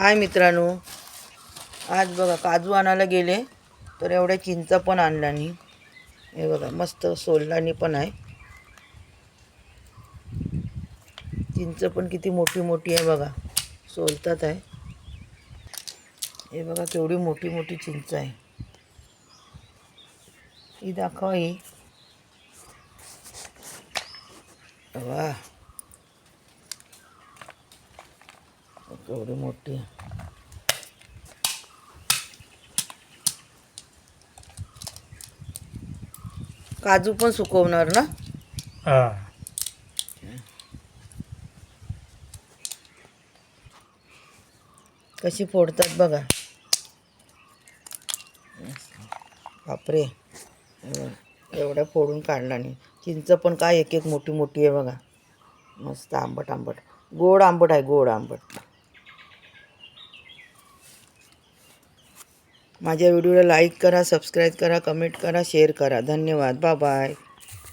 हाय मित्रांनो. आज बघा काजू आणायला गेले तर एवढ्या चिंचा पण आणला नाही हे बघा मस्त सोललानी पण आहे. चिंच पण किती मोठी मोठी आहे बघा. सोलतात आहे. हे बघा केवढी मोठी मोठी चिंच आहे. ही दाखवा ही. वा. केवढी मोठी. आहे काजू पण सुकवणार ना? हा. कशी फोडतात बघा. बापरे. एवढ्या फोडून काढला नाही चिंच पण काय एक एक मोठी मोठी आहे बघा. मस्त आंबट आंबट गोड आंबट आहे गोड आंबट. माझ्या व्हिडिओला लाईक करा सबस्क्राईब करा कमेंट करा शेअर करा. धन्यवाद. Bye bye.